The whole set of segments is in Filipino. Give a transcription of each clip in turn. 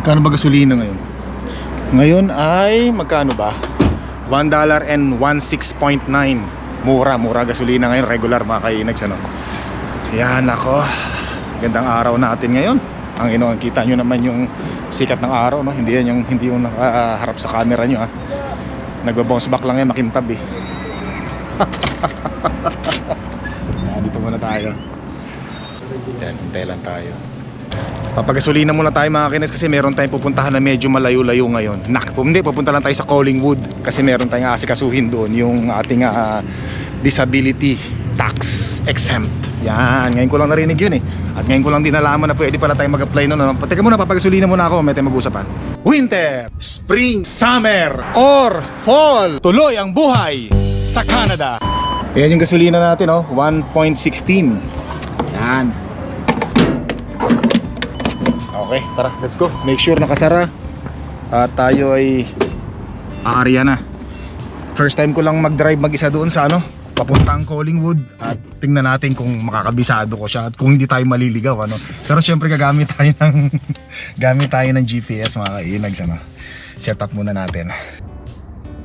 Magkano ba gasolina ngayon? Ngayon ay magkano ba? $1 and 16.9 Mura, mura gasolina ngayon. Regular mga kainags ano? Yan ako Gandang araw natin ngayon. Ang ino, kita nyo naman yung sikat ng araw no? Hindi yan yung, hindi yung nakaharap sa camera nyo ha? Nagbabounce back lang yan makintab eh. Yan, dito muna tayo. Yan, hintay lang tayo Papagasolina muna tayo mga kines kasi meron tayong pupuntahan na medyo malayo-layo ngayon. Nak, hindi, pupunta lang tayo sa Collingwood kasi meron tayong asikasuhin doon yung ating ah, disability tax exempt. Yan, ngayon ko lang narinig yun eh. At ngayon ko lang din nalaman na pwede pala tayo mag-apply noon. Ano? Teka muna, papagasolina muna ako, may tayo mag-usap ha. Winter, Spring, Summer, or Fall. Tuloy ang buhay sa Canada. Ayan yung gasolina natin oh, 1.16. Yan. Okay, tara, let's go. Make sure nakasara. At tayo ay aarya na. First time ko lang mag-drive mag-isa doon sa ano, papuntang Collingwood at tingnan natin kung makakabisado ko siya at kung hindi tayo maliligaw ano. Pero syempre gagamit tayo ng gamit tayo ng GPS mga kainags ano. Set up muna natin.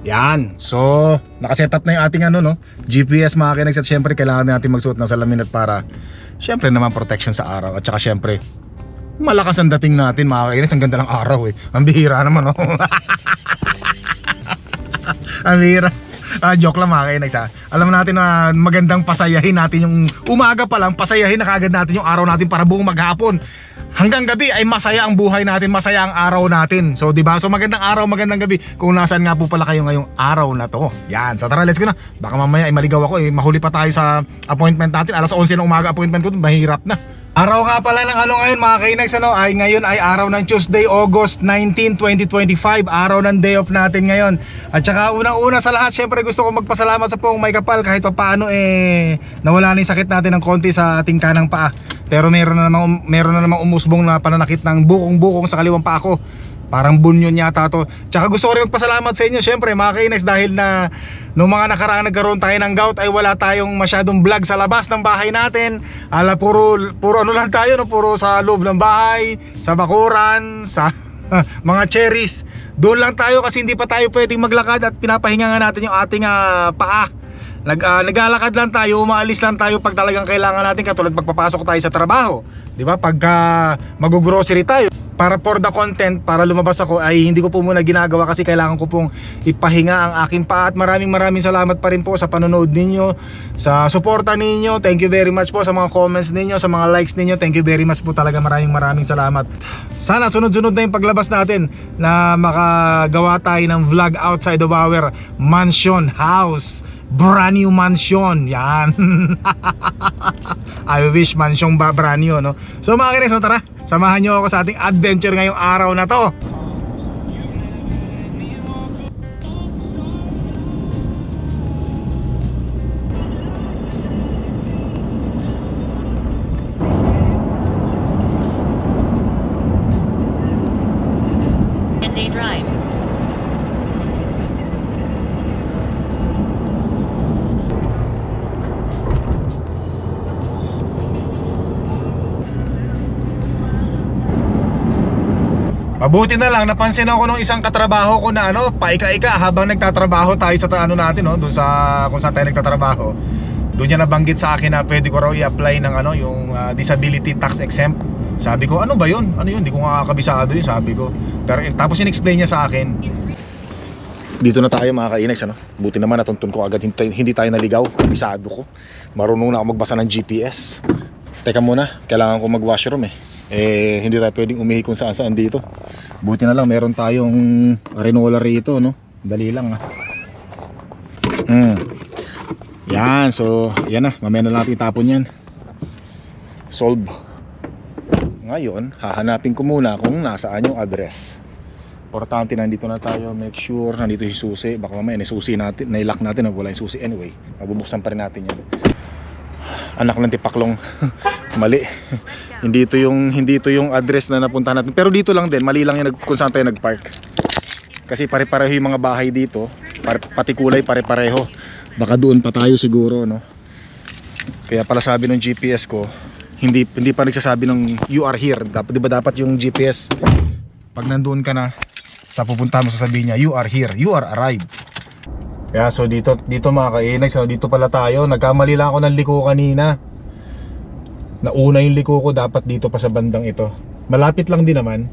Yan. So, nakaset up na yung ating ano no, GPS mga kainags at syempre kailangan natin magsuot ng salamin at para syempre naman protection sa araw at saka syempre malakas ang dating natin mga kainis ang ganda ng araw eh. Ang bihira naman oh. Ang bihira. Ah, joke lang mga kainis ha alam natin na magandang pasayahin natin yung umaga pa lang. Pasayahin na kagad natin yung araw natin para buong maghapon. Hanggang gabi ay masaya ang buhay natin masaya ang araw natin. So di ba? So magandang araw magandang gabi. Kung nasaan nga po pala kayo ngayong araw na to. Yan. So tara let's go na. Baka mamaya ay maligaw ako eh. Mahuli pa tayo sa appointment natin. Alas 11 ng umaga appointment ko mahirap na Araw nga pala ng ano ngayon mga kainags ano? Ay ngayon ay araw ng Tuesday August 19, 2025 araw ng day off natin ngayon. At saka unang-una sa lahat syempre gusto ko magpasalamat sa pong may kapal. Kahit pa paano eh nawala na yung sakit natin ng konti sa ating kanang paa. Pero meron na namang meron na namang umusbong na pananakit ng bukong-bukong sa kaliwang paa ko Parang bunyon yata to. Tsaka gusto ko rin magpasalamat sa inyo syempre mga kainex dahil na nung mga nakaraan nagkaroon tayo ng gout ay wala tayong masyadong vlog sa labas ng bahay natin. Ala puro puro ano lang tayo no, puro sa loob ng bahay, sa bakuran, sa mga cherries. Doon lang tayo kasi hindi pa tayo pwedeng maglakad at pinapahinga nga natin yung ating ah, paa. Nag, ah, naglalakad lang tayo, umaalis lang tayo pag talagang kailangan natin katulad pagpapasok tayo sa trabaho. 'Di ba? Pagka mag-grocery tayo, para for the content, para lumabas ako ay hindi ko po muna ginagawa kasi kailangan ko pong ipahinga ang aking paa at maraming maraming salamat pa rin po sa panonood ninyo, sa suporta ninyo. Thank you very much po sa mga comments ninyo, sa mga likes ninyo. Thank you very much po talaga. Maraming maraming salamat. Sana sunod-sunod na yung paglabas natin na makagawa tayo ng vlog outside of our mansion house brand new mansion. Yan. I wish mansion ba brand new no? So mga kinis so tara. Samahan nyo ako sa ating adventure ngayong araw na to Mabuti na lang napansin ako nung isang katrabaho ko na ano, paika-ika habang nagtatrabaho tayo sa ano natin no, doon sa kung saan tayo nagtatrabaho. Doon niya nabanggit sa akin na pwede ko raw i-apply ng ano, yung ah, disability tax exempt. Sabi ko, ano ba 'yun? Ano 'yun? Hindi ko nga kabisado 'yun, sabi ko. Pero tapos in-explain niya sa akin. Dito na tayo mga kainex ano. Buti naman natuntun ko agad hindi tayo naligaw, kabisado ko. Marunong na ako magbasa ng GPS. Teka muna, kailangan ko mag-washroom eh. Eh, hindi tayo pwedeng umihi kung saan saan dito. Buti na lang, meron tayong Renola rito, no? Dali lang, ah. Hmm. Yan, so, yan na. Mamaya na lang itapon yan. Solve. Ngayon, hahanapin ko muna kung nasaan yung address. Importante, nandito na tayo. Make sure, nandito yung susi. Baka mamaya, nisusi natin, nailock natin, wala yung susi. Anyway, mabubuksan pa rin natin yan anak ng tipaklong mali. Hindi ito yung hindi ito yung address na napuntahan natin. Pero dito lang din mali lang yung nag, kung saan tayo nagpark. Kasi pare-pareho yung mga bahay dito. Pare, pati kulay pare-pareho. Baka doon pa tayo siguro no? Kaya pala sabi ng GPS ko hindi hindi pa nagsasabi ng you are here. Dapat di ba dapat yung GPS pag nandoon ka na sa pupuntahan mo sasabihin niya, you are here, you are arrived. Kaya so dito dito mga kainag, so dito pala tayo. Nagkamali lang ako ng liko kanina. Nauna yung liko ko dapat dito pa sa bandang ito. Malapit lang din naman.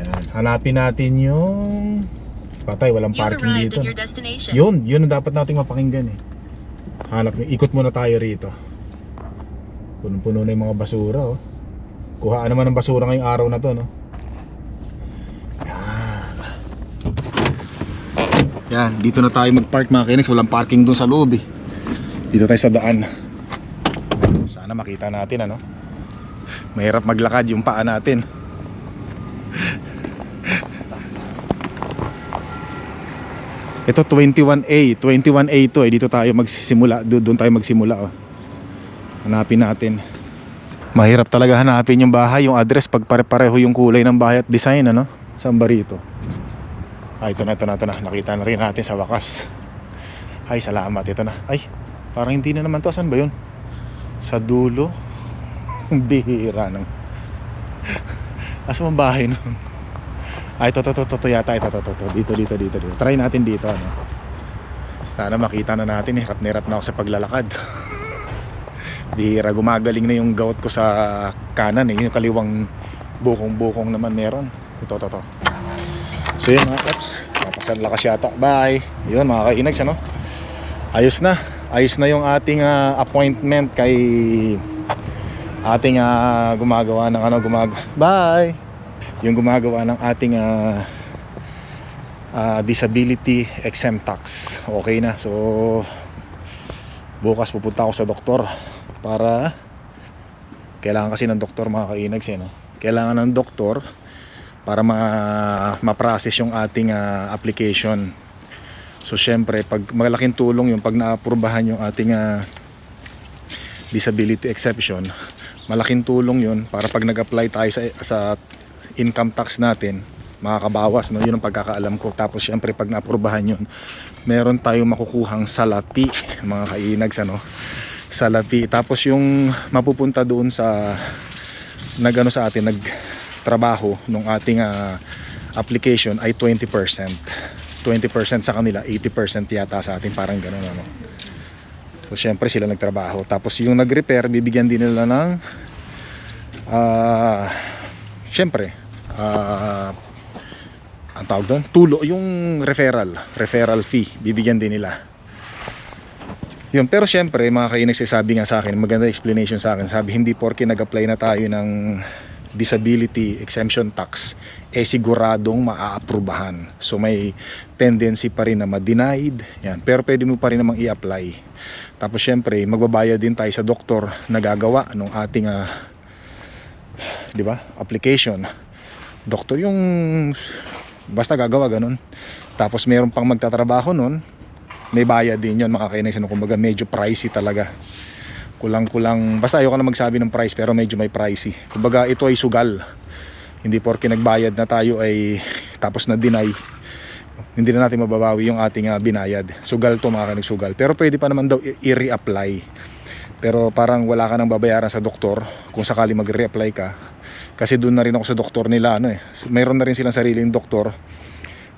Ayan, hanapin natin yung patay, walang parking dito. Yun, yun ang dapat nating mapakinggan eh. Hanap, ikot muna tayo rito. Punong-puno na yung mga basura oh. Kuhaan naman ng basura ngayong araw na to no. Yan. Dito na tayo mag-park mga kinis. Walang parking doon sa loob eh. Dito tayo sa daan. Sana makita natin ano. Mahirap maglakad yung paa natin. Ito 21A, 21A to eh. Dito tayo magsisimula, Do- doon tayo magsimula oh. Hanapin natin. Mahirap talaga hanapin yung bahay, yung address pag pare-pareho yung kulay ng bahay at design ano. Saan ba rito? Ah, ito na, ito na, ito na. Nakita na rin natin sa wakas. Ay, salamat. Ito na. Ay, parang hindi na naman to. Saan ba yun? Sa dulo. Bihira ng... Asa ang bahay nun? Ay, ito, ito, ito, ito, yata, ito, ito, ito, ito, dito, dito, dito, dito. Try natin dito, ano. Sana makita na natin, hirap na hirap na ako sa paglalakad. Bihira, gumagaling na yung gout ko sa kanan, eh. Yung kaliwang bukong-bukong naman meron. Ito, ito, ito. So yun mga kaps, papasan lakas yata. Bye! Yun mga kainags, ano. Ayos na. Ayos na yung ating ah, appointment kay ating ah, gumagawa ng ano, gumag... Bye! yung gumagawa ng ating ah, ah, disability exempt tax okay na so bukas pupunta ako sa doktor para kailangan kasi ng doktor mga kainags eh, no? kailangan ng doktor para ma ma-process yung ating ah, application. So syempre pag malaking tulong yung pag naaprubahan yung ating ah, disability exception malaking tulong yun para pag nag-apply tayo sa, sa income tax natin makakabawas no? Yun ang pagkakaalam ko. Tapos syempre pag naaprubahan yun meron tayong makukuhang salapi mga kainags ano? Salapi. Tapos yung mapupunta doon sa nagano sa atin nagtrabaho nung ating ah, application ay 20% 20% sa kanila 80% yata sa atin parang gano'n ano. So syempre sila nagtrabaho. Tapos yung nag-repair bibigyan din nila ng ah syempre ah ang tawag doon? Tulo yung referral referral fee bibigyan din nila. Yun pero syempre mga kainis sabi nga sa akin maganda explanation sa akin. Sabi hindi porke nag-apply na tayo ng disability exemption tax eh siguradong maaaprubahan so may tendency pa rin na ma-denied. Yan. Pero pwede mo pa rin namang i-apply. Tapos syempre magbabayad din tayo sa doktor na gagawa ng ating ah, di ba application. Doktor yung basta gagawa ganun. Tapos meron pang magtatrabaho nun. May bayad din yon makakainis ano kumbaga medyo pricey talaga kulang kulang basta ayoko na magsabi ng price pero medyo may pricey. Kumbaga ito ay sugal. Hindi porke nagbayad na tayo ay tapos na deny hindi na natin mababawi yung ating ah, binayad. Sugal to mga kanigsugal pero pwede pa naman daw i-reapply. Pero parang wala ka nang babayaran sa doktor kung sakali mag-reapply ka. Kasi doon na rin ako sa doktor nila ano eh. Mayroon na rin silang sariling doktor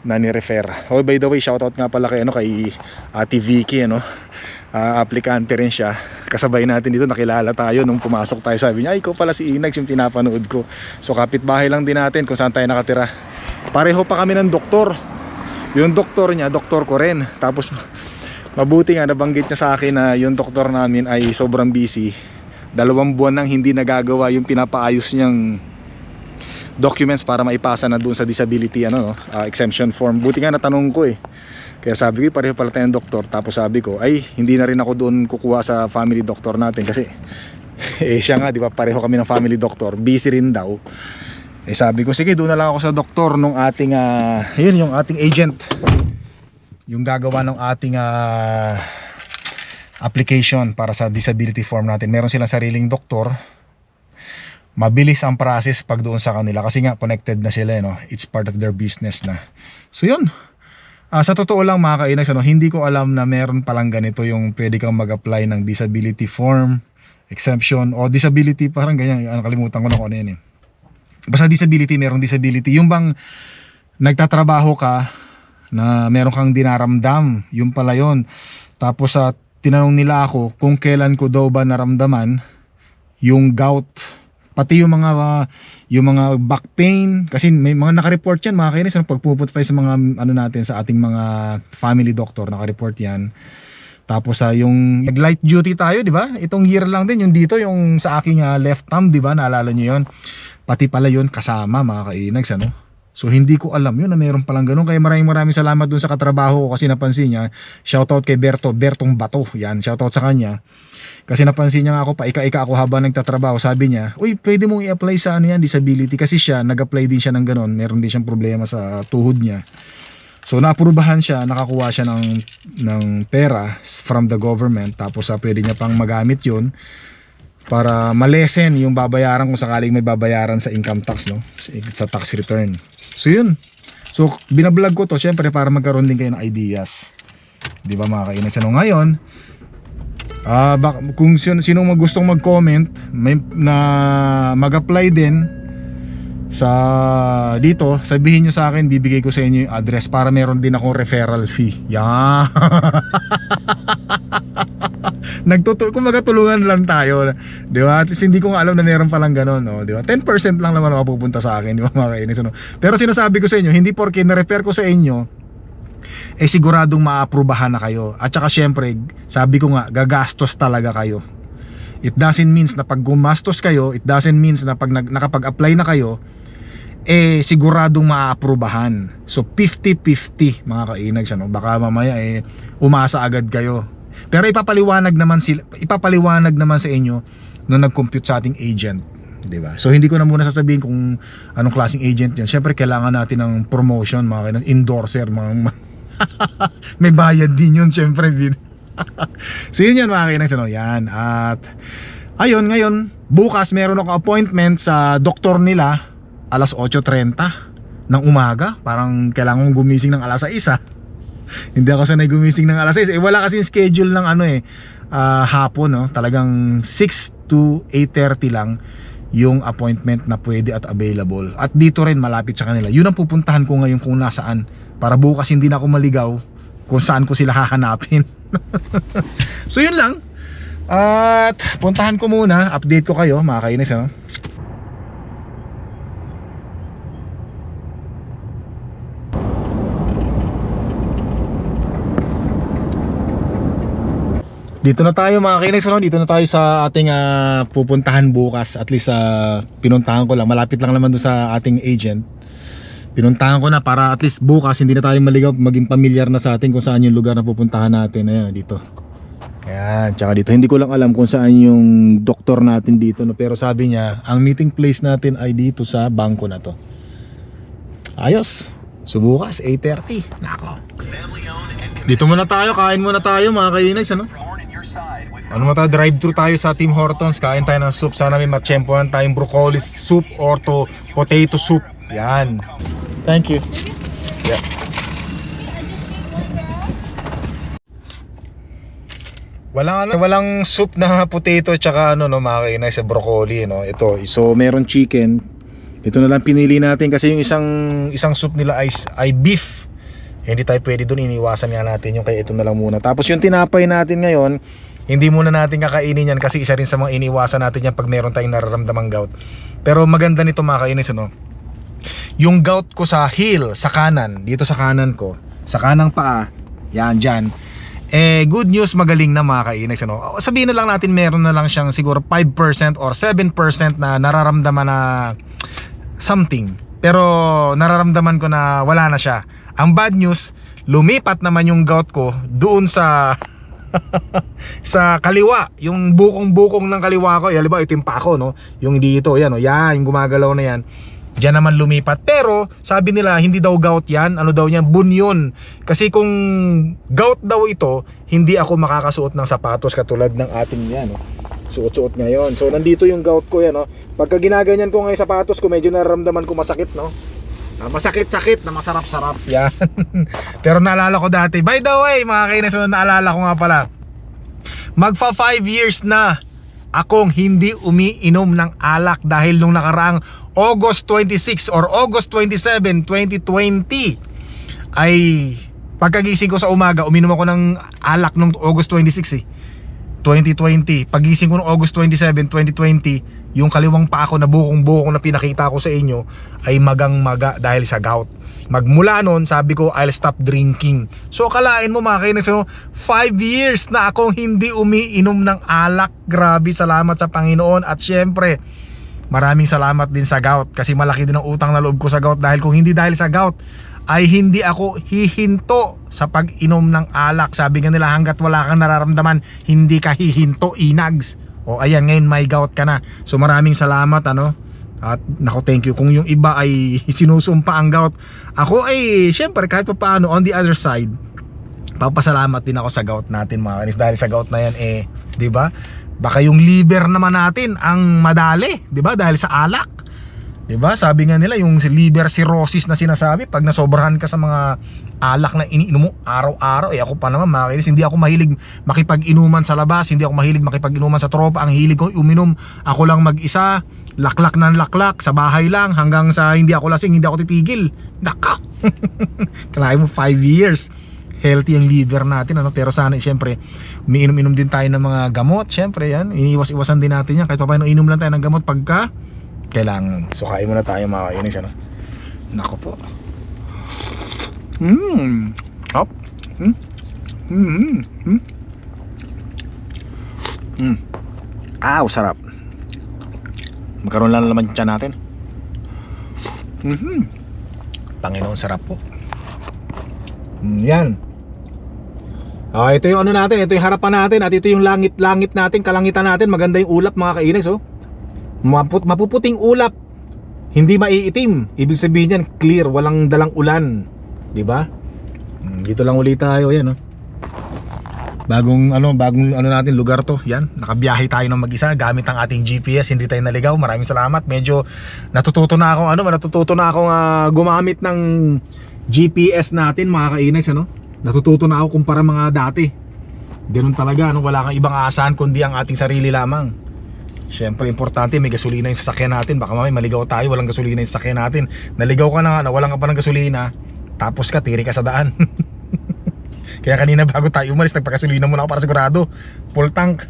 na ni-refer. Oh, by the way, shoutout nga pala kay ano kay Ate Vicky ano. Ah, aplikante rin siya. Kasabay natin dito, nakilala tayo nung pumasok tayo. Sabi niya, ay ikaw pala si Inags yung pinapanood ko. So kapitbahay lang din natin kung saan tayo nakatira. Pareho pa kami ng doktor. Yung doktor niya, doktor ko rin. Tapos mabuti nga nabanggit niya sa akin na yung doktor namin ay sobrang busy. Dalawang buwan nang hindi nagagawa yung pinapaayos niyang documents para maipasa na doon sa disability ano no, ah, exemption form. Buti nga natanong ko eh. Kaya sabi ko, pareho pala tayong doktor. Tapos sabi ko, ay, hindi na rin ako doon kukuha sa family doctor natin kasi eh siya nga, di ba, pareho kami ng family doctor. Busy rin daw. Eh sabi ko, sige, doon na lang ako sa doktor nung ating, ah, yun, yung ating agent. Yung gagawa ng ating ah, application para sa disability form natin. Meron silang sariling doktor mabilis ang process pag doon sa kanila kasi nga connected na sila eh, no? it's part of their business na so yun Ah, sa totoo lang mga kainags ano, hindi ko alam na meron palang ganito yung pwede kang mag-apply ng disability form exemption o disability parang ganyan ano, kalimutan ko na kung ano yan eh basta disability, merong disability. Yung bang nagtatrabaho ka na meron kang dinaramdam, yung pala yun. Tapos sa tinanong nila ako kung kailan ko daw ba naramdaman yung gout pati yung mga yung mga back pain kasi may mga naka-report yan mga kainis pag pupunta tayo sa mga ano natin sa ating mga family doctor naka-report yan. Tapos sa yung light duty tayo di ba? Itong year lang din yung dito yung sa aking ah, left thumb di ba? Naalala niyo yon pati pala yon kasama mga kainags ano? So hindi ko alam yun na meron palang ganun. Kaya maraming maraming salamat dun sa katrabaho ko Kasi napansin niya. Shoutout kay Berto Bertong Bato. Yan shoutout sa kanya Kasi napansin niya nga ako Paika-ika ako habang nagtatrabaho. Sabi niya Uy pwede mong i-apply sa ano yan Disability. Kasi siya nag-apply din siya ng ganun. Meron din siyang problema sa tuhod niya. So naaprubahan siya Nakakuha siya ng, ng pera From the government. Tapos uh, pwede niya pang magamit yun para malesen yung babayaran kung sakaling may babayaran sa income tax no? Sa tax return. So yun. So binablog ko to syempre para magkaroon din kayo ng ideas. Di ba mga kainis ano ngayon bak- kung sino sinong gustong mag-comment may na mag-apply din sa dito sabihin nyo sa akin bibigay ko sa inyo yung address para meron din akong referral fee yan nagtutu kumbaga tulungan lang tayo di ba at least hindi ko alam na meron palang ganun no? di ba 10% lang naman mapupunta sa akin di ba mga kainis ano? pero sinasabi ko sa inyo hindi porke na-refer ko sa inyo eh siguradong maaprubahan na kayo at saka syempre sabi ko nga gagastos talaga kayo it doesn't means na pag gumastos kayo it doesn't means na pag nakapag-apply na kayo eh siguradong maaprubahan so 50-50 mga kainags ano? baka mamaya eh umasa agad kayo pero ipapaliwanag naman sila ipapaliwanag naman sa inyo nung nag-compute sa ating agent 'di ba? So hindi ko na muna sasabihin kung anong klaseng agent 'yon. Syempre kailangan natin ng promotion, mga endorser, mga may bayad din 'yun syempre. so yun yan mga kainan, ano, yan. At ayun ngayon, bukas meron ako appointment sa doktor nila alas 8:30 ng umaga. Parang kailangan kong gumising ng alas 6 ah. Hindi ako sanay gumising ng alas 6. Eh wala kasi schedule ng ano eh ah, hapon no. Talagang 6 to 8:30 lang yung appointment na pwede at available. At dito rin malapit sa kanila. Yun ang pupuntahan ko ngayon kung nasaan para bukas hindi na ako maligaw kung saan ko sila hahanapin. so yun lang. At puntahan ko muna, update ko kayo mga kainis ano. Dito na tayo mga kainis ano? Dito na tayo sa ating ah, pupuntahan bukas. At least uh, pinuntahan ko lang. Malapit lang naman doon sa ating agent. Pinuntahan ko na para at least bukas Hindi na tayo maligaw Maging pamilyar na sa atin Kung saan yung lugar na pupuntahan natin. Ayan dito. Ayan Tsaka dito. Hindi ko lang alam kung saan yung doktor natin dito no? Pero sabi niya Ang meeting place natin ay dito sa bangko na to. Ayos. So bukas 8.30 Nako. Dito muna tayo Kain muna tayo mga kainis ano ano mo tayo, drive-thru tayo sa Tim Hortons, kain tayo ng soup. Sana may matsyempohan tayong broccoli soup or to potato soup. Yan. Thank you. Yeah. Walang ano, walang soup na potato tsaka ano no, mga kainay sa broccoli no. Ito, so meron chicken. Ito na lang pinili natin kasi yung isang isang soup nila ay ay beef. Hindi tayo pwede doon iniwasan nga natin yung kaya ito na lang muna. Tapos yung tinapay natin ngayon, hindi muna natin kakainin yan kasi isa rin sa mga iniwasan natin yan pag meron tayong nararamdamang gout. Pero maganda nito mga kainis ano. Yung gout ko sa heel, sa kanan, dito sa kanan ko, sa kanang paa, yan dyan. Eh good news magaling na mga kainis ano. Sabihin na lang natin meron na lang siyang siguro 5% or 7% na nararamdaman na something. Pero nararamdaman ko na wala na siya. Ang bad news, lumipat naman yung gout ko doon sa sa kaliwa, yung bukong-bukong ng kaliwa ko, yan, ba, ito yung pako, no? Yung dito, yan, oh, yan, yung gumagalaw na yan. Diyan naman lumipat. Pero, sabi nila, hindi daw gout yan. Ano daw yan? Bunyon. Kasi kung gout daw ito, hindi ako makakasuot ng sapatos katulad ng ating yan. Oh. Suot-suot ngayon. So, nandito yung gout ko yan. Oh. Pagka ginaganyan ko ngayon sapatos ko, medyo nararamdaman ko masakit, no? Ah, masakit-sakit na masarap-sarap. Yan. Pero naalala ko dati. By the way, mga kainis, naalala ko nga pala. Magfa 5 years na akong hindi umiinom ng alak dahil nung nakaraang August 26 or August 27, 2020 ay pagkagising ko sa umaga, uminom ako ng alak nung August 26 eh. 2020. Pagising ko noong August 27, 2020, yung kaliwang pa ako na bukong buko na pinakita ko sa inyo ay magang maga dahil sa gout. Magmula noon, sabi ko, I'll stop drinking. So, kalain mo mga kainis, no? 5 years na akong hindi umiinom ng alak. Grabe, salamat sa Panginoon. At syempre, maraming salamat din sa gout kasi malaki din ang utang na loob ko sa gout dahil kung hindi dahil sa gout, ay hindi ako hihinto sa pag-inom ng alak. Sabi nga nila hanggat wala kang nararamdaman, hindi ka hihinto, inags. O ayan, ngayon may gout ka na. So maraming salamat ano. At nako thank you kung yung iba ay sinusumpa ang gout. Ako ay syempre kahit pa paano on the other side, papasalamat din ako sa gout natin mga kanis dahil sa gout na yan eh, 'di ba? Baka yung liver naman natin ang madali, 'di ba? Dahil sa alak. 'Di ba? Sabi nga nila yung liver cirrhosis na sinasabi pag nasobrahan ka sa mga alak na iniinom mo araw-araw. Eh ako pa naman mga kainis, hindi ako mahilig makipag-inuman sa labas, hindi ako mahilig makipag-inuman sa tropa. Ang hilig ko uminom ako lang mag-isa, laklak ng laklak sa bahay lang hanggang sa hindi ako lasing, hindi ako titigil. Naka. Kalahin mo 5 years healthy ang liver natin ano pero sana syempre umiinom-inom din tayo ng mga gamot syempre yan iniiwas-iwasan din natin yan kahit pa paano inom lang tayo ng gamot pagka kailangan so kain muna tayo mga kainis ano nako po Mmm. Hop. Hmm. Hmm. Hmm. Hmm. Ah, sarap. Magkaroon lang naman tiyan natin. Mhm. Panginoon sarap po. Mm, yan. Ah, ito yung ano natin, ito yung harapan natin at ito yung langit-langit natin, kalangitan natin. Maganda yung ulap mga kainis, oh. Maput mapuputing ulap. Hindi maiitim. Ibig sabihin yan, clear, walang dalang ulan. 'Di ba? Mm, Dito lang ulit tayo, yan, oh. Bagong ano, bagong ano natin lugar to. Yan, nakabiyahe tayo ng mag-isa gamit ang ating GPS, hindi tayo naligaw. Maraming salamat. Medyo natututo na ako ano, natututo na ako gumamit ng GPS natin, mga kainags ano. Natututo na ako kumpara mga dati. Ganun talaga, ano, wala kang ibang aasahan kundi ang ating sarili lamang. Siyempre, importante may gasolina yung sasakyan natin. Baka mamaya maligaw tayo, walang gasolina yung sasakyan natin. Naligaw ka na nga, nawalan ka pa ng gasolina, tapos ka, tiri ka sa daan. Kaya kanina bago tayo umalis, nagpagasolina muna ako para sigurado. Full tank.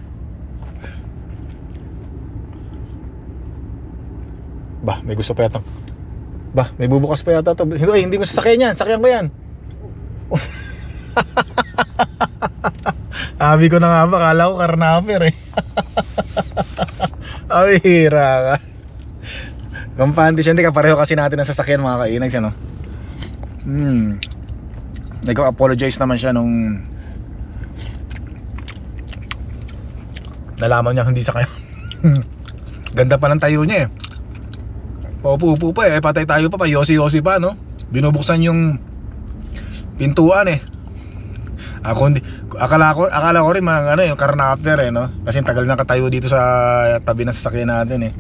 Bah, may gusto pa yata. Bah, may bubukas pa yata. Hindi, ay, hindi mo sasakyan yan. Sakyan ko yan. Sabi ko na nga ba, kala ko karnaper eh. Ay, hira ka. Kampante siya, hindi ka pareho kasi natin ang sasakyan mga kainag siya no. Hmm. Nag-apologize naman siya nung nalaman niya hindi sa kayo. Ganda pa ng tayo niya eh. Paupo-upo pa eh, patay tayo pa pa, yosi-yosi pa no. Binubuksan yung pintuan eh. Ako hindi akala ko akala ko rin mga ano yung karnaper eh no. Kasi tagal na katayo dito sa tabi ng sasakyan natin eh.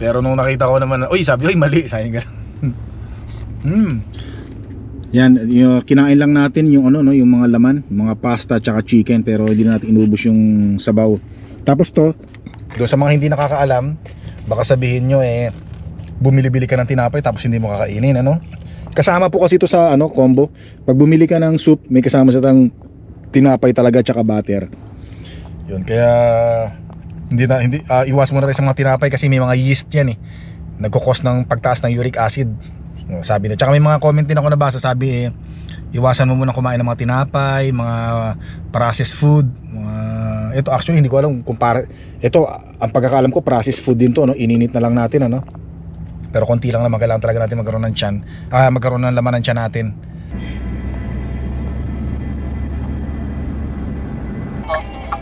Pero nung nakita ko naman, oy sabi, oy mali, sabi gano'n. hmm. Yan, yung, kinain lang natin yung ano no, yung mga laman, mga pasta at chicken pero hindi na natin inubos yung sabaw. Tapos to, do sa mga hindi nakakaalam, baka sabihin nyo eh bumili-bili ka ng tinapay tapos hindi mo kakainin ano. Kasama po kasi ito sa ano combo. Pag bumili ka ng soup, may kasama sa tang tinapay talaga tsaka butter. Yun, kaya hindi na hindi ah, iwas muna tayo sa mga tinapay kasi may mga yeast yan eh. Nagko-cause ng pagtaas ng uric acid. Oh, Sabi na. Tsaka may mga comment din ako nabasa, sabi eh, iwasan mo muna kumain ng mga tinapay, mga processed food, mga ito actually hindi ko alam kung para ito ang pagkakaalam ko processed food din to no, ininit na lang natin ano. Pero konti lang naman kailangan talaga natin magkaroon ng tiyan. Ah, magkaroon ng laman ng tiyan natin.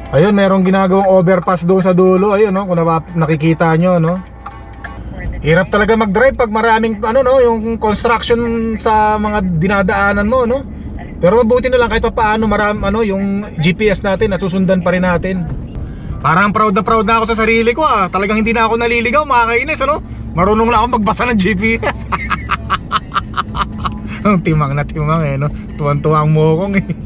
Ayun, merong ginagawang overpass doon sa dulo. Ayun, no, kung nakikita nyo, no. Hirap talaga mag-drive pag maraming ano no, yung construction sa mga dinadaanan mo, no. Pero mabuti na lang kahit pa paano maram ano yung GPS natin nasusundan pa rin natin. Parang proud na proud na ako sa sarili ko ah. Talagang hindi na ako naliligaw, mga kainis ano. Marunong lang ako magbasa ng GPS. Ang timang na timang eh no. Tuwan-tuwa ang mokong eh.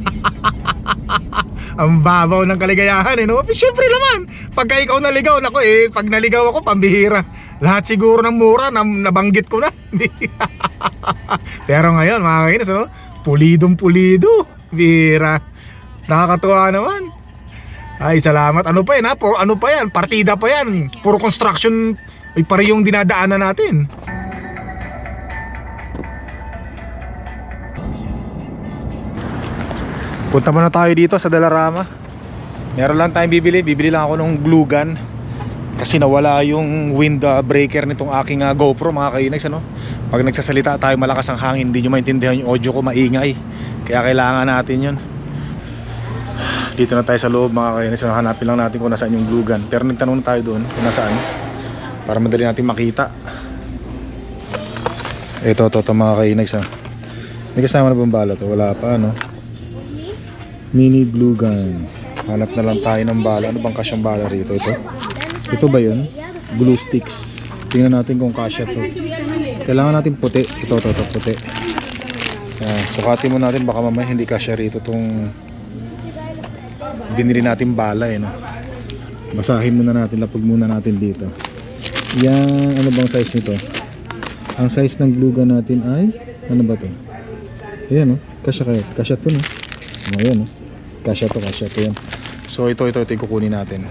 Ang babaw ng kaligayahan eh, no? Siyempre naman, pagka ikaw naligaw, nako eh, pag naligaw ako, pambihira. Lahat siguro ng mura, na, nabanggit ko na. Pero ngayon, mga kainis, ano? Pulidong pulido. Bira. Nakakatuwa naman. Ay, salamat. Ano pa yan ha? Puro, ano pa yan? Partida pa yan. Puro construction ay pare yung dinadaanan natin. Punta muna tayo dito sa Dalarama. Meron lang tayong bibili. Bibili lang ako ng glue gun. Kasi nawala yung wind breaker nitong aking uh, GoPro mga kainags ano. Pag nagsasalita tayo malakas ang hangin, hindi nyo maintindihan yung audio ko maingay. Kaya kailangan natin yun. Dito na tayo sa loob mga kainags. Ano, hanapin lang natin kung nasaan yung glue gun. Pero nagtanong na tayo doon kung nasaan. Para madali natin makita. Ito, ito, ito mga kainags ha. May kasama na bang bala to? Wala pa ano. Mini glue gun. Hanap na lang tayo ng bala. Ano bang kasyang bala rito? Ito? Ito ba yun? Glue sticks. Tingnan natin kung kasya to. Kailangan natin puti. Ito, ito, ito, puti. Yan. Sukatin mo natin. Baka mamaya hindi kasya rito tong binili natin bala eh. No? Basahin muna natin. Lapag muna natin dito. Yan. Ano bang size nito? Ang size ng glue gun natin ay ano ba to? Ayan oh. Kasya kaya. Kasya to no. Ayan oh. Kasya to, kasya to yan. So ito, ito, ito yung kukunin natin.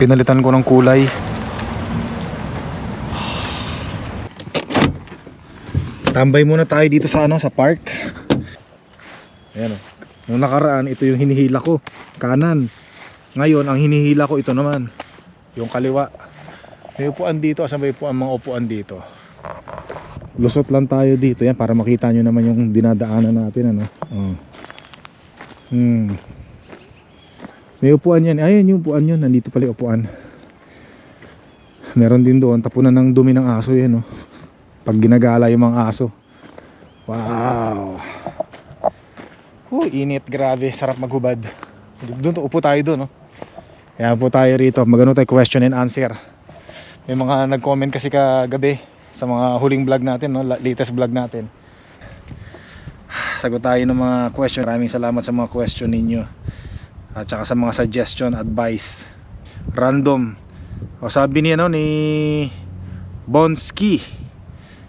Pinalitan ko ng kulay. Tambay muna tayo dito sa ano, sa park. Ayan oh. Nung nakaraan, ito yung hinihila ko. Kanan. Ngayon, ang hinihila ko ito naman. Yung kaliwa. May upuan dito. Asan ba yung mga upuan dito? Lusot lang tayo dito. Yan, para makita nyo naman yung dinadaanan natin. Ano? Oh. Hmm. May upuan yan. Ayun yung upuan yun. Nandito pala yung upuan. Meron din doon. Tapunan ng dumi ng aso yan. Oh. Pag ginagala yung mga aso. Wow. Oh, init. Grabe. Sarap maghubad. Doon, upo tayo doon. Oh. Kaya po tayo rito. Magano tayo question and answer. May mga nag-comment kasi kagabi sa mga huling vlog natin, no? La- latest vlog natin. Sagot tayo ng mga question. Maraming salamat sa mga question ninyo. At saka sa mga suggestion, advice. Random. O sabi niya no ni Bonski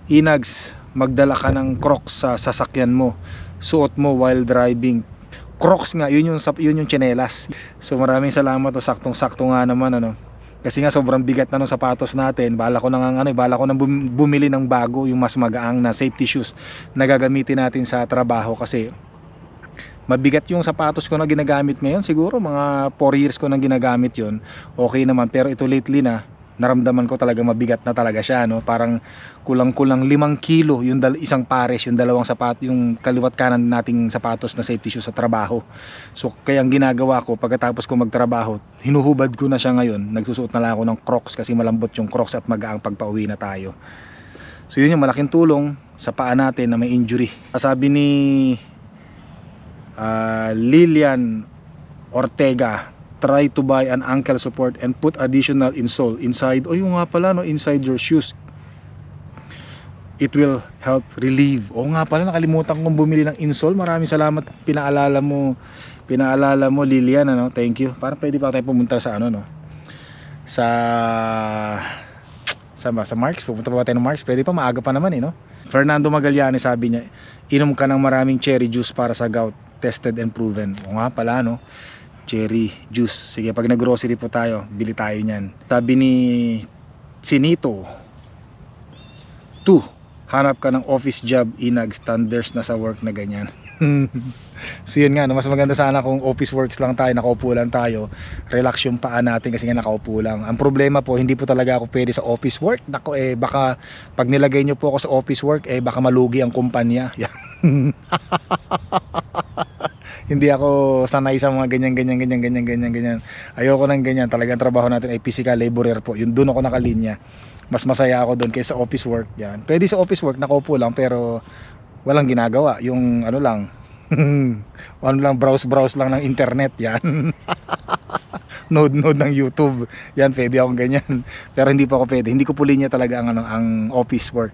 Inags, magdala ka ng Crocs sa sasakyan mo. Suot mo while driving. Crocs nga, yun yung, yun yung tsinelas. So maraming salamat o saktong-sakto nga naman ano. Kasi nga sobrang bigat na ng sapatos natin. Bala ko nang ano, eh, bala ko nang bum- bumili ng bago, yung mas magaang na safety shoes na gagamitin natin sa trabaho kasi mabigat yung sapatos ko na ginagamit ngayon. Siguro mga 4 years ko nang ginagamit yon Okay naman, pero ito lately na naramdaman ko talaga mabigat na talaga siya no? Parang kulang-kulang 5 kilo yung dal- isang pares yung dalawang sapat yung kaliwat kanan nating sapatos na safety shoes sa trabaho. So kaya ang ginagawa ko pagkatapos ko magtrabaho hinuhubad ko na siya ngayon. Nagsusuot na lang ako ng crocs kasi malambot yung crocs at magaang pagpauwi na tayo. So yun yung malaking tulong sa paa natin na may injury. Sabi ni ah, Lilian Ortega try to buy an ankle support and put additional insole inside. O yung nga pala no inside your shoes. It will help relieve. O nga pala nakalimutan kong bumili ng insole. Maraming salamat. Pinaalala mo pinaalala mo Lilian ano? Thank you. Para pwede pa tayo pumunta sa ano no? Sa sa ba? Sa Marks? Pupunta pa ba tayo ng Marks? Pwede pa maaga pa naman eh no? Fernando Magallanes sabi niya inom ka ng maraming cherry juice para sa gout. Tested and proven. O nga pala no cherry juice. Sige, pag nag-grocery po tayo, bili tayo niyan. Sabi ni Sinito, 2. Hanap ka ng office job, inag, standards na sa work na ganyan. so yun nga, no, mas maganda sana kung office works lang tayo, nakaupo lang tayo, relax yung paa natin kasi nga nakaupo lang. Ang problema po, hindi po talaga ako pwede sa office work. Nako eh, baka pag nilagay nyo po ako sa office work, eh baka malugi ang kumpanya. Hindi ako sanay sa mga ganyan ganyan ganyan ganyan ganyan ganyan. Ayoko ng ganyan. Talagang trabaho natin ay physical laborer po. Yun doon ako nakalinya. Mas masaya ako doon kaysa office work. Yan. Pwede sa office work nakaupo lang pero walang ginagawa. Yung ano lang ano lang browse browse lang ng internet. Yan. Node node ng YouTube. Yan pwede akong ganyan. Pero hindi pa ako pwede. Hindi ko pulinya talaga ang ano ang office work.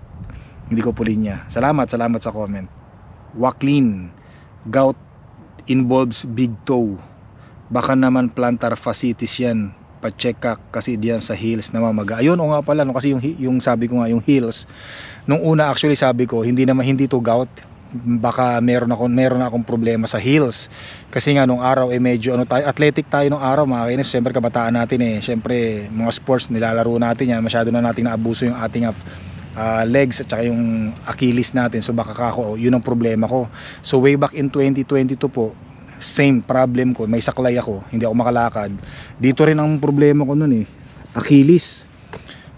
Hindi ko pulinya salamat salamat sa comment Waklin. Gout involves big toe. Baka naman plantar fasciitis yan. Pa-check ka kasi diyan sa heels na mamaga ayun o nga pala no? Kasi yung yung sabi ko nga yung heels. Nung una actually sabi ko hindi naman hindi to gout. Baka meron ako meron akong problema sa heels. Kasi nga nung araw eh medyo ano tayo athletic tayo nung araw mga kainis. Syempre kabataan natin eh. Syempre mga sports nilalaro natin yan. Masyado na nating naabuso yung ating ah, legs at saka yung Achilles natin. So baka kako yun ang problema ko. So way back in 2022 po same problem ko. May saklay ako hindi ako makalakad. Dito rin ang problema ko nun eh. Achilles.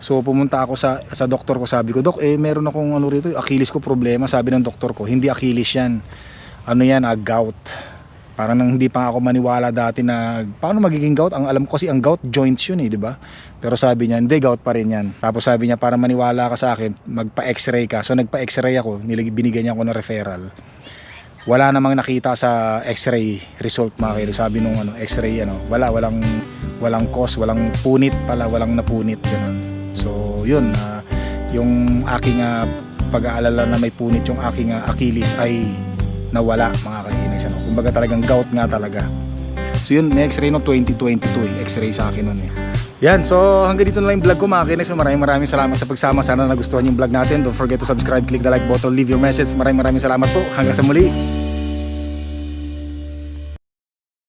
So pumunta ako sa sa doktor ko. Sabi ko, "Dok, eh meron akong ano rito, Achilles ko problema." Sabi ng doktor ko, "Hindi Achilles 'yan. Ano 'yan, ah, gout." Parang nang hindi pa ako maniwala dati na paano magiging gout? Ang alam ko kasi ang gout joints 'yun eh, 'di ba? Pero sabi niya, "Hindi gout pa rin 'yan." Tapos sabi niya, "Para maniwala ka sa akin, magpa-x-ray ka." So nagpa-x-ray ako, nilig binigyan niya ako ng referral. Wala namang nakita sa x-ray result mga kayo. Sabi nung ano, x-ray ano, wala, walang walang cause, walang punit pala, walang napunit ganun. So, yun, ah, yung aking ah, pag-aalala na may punit yung aking ah, Achilles ay nawala mga kainis. Ano? Kumbaga talagang gout nga talaga. So yun, may x-ray no 2022 eh. X-ray sa akin nun eh. Yan, so hanggang dito na lang yung vlog ko mga. So, maraming maraming salamat sa pagsama. Sana nagustuhan yung vlog natin. Don't forget to subscribe, click the like button, leave your message. Maraming maraming salamat po. Hanggang sa muli.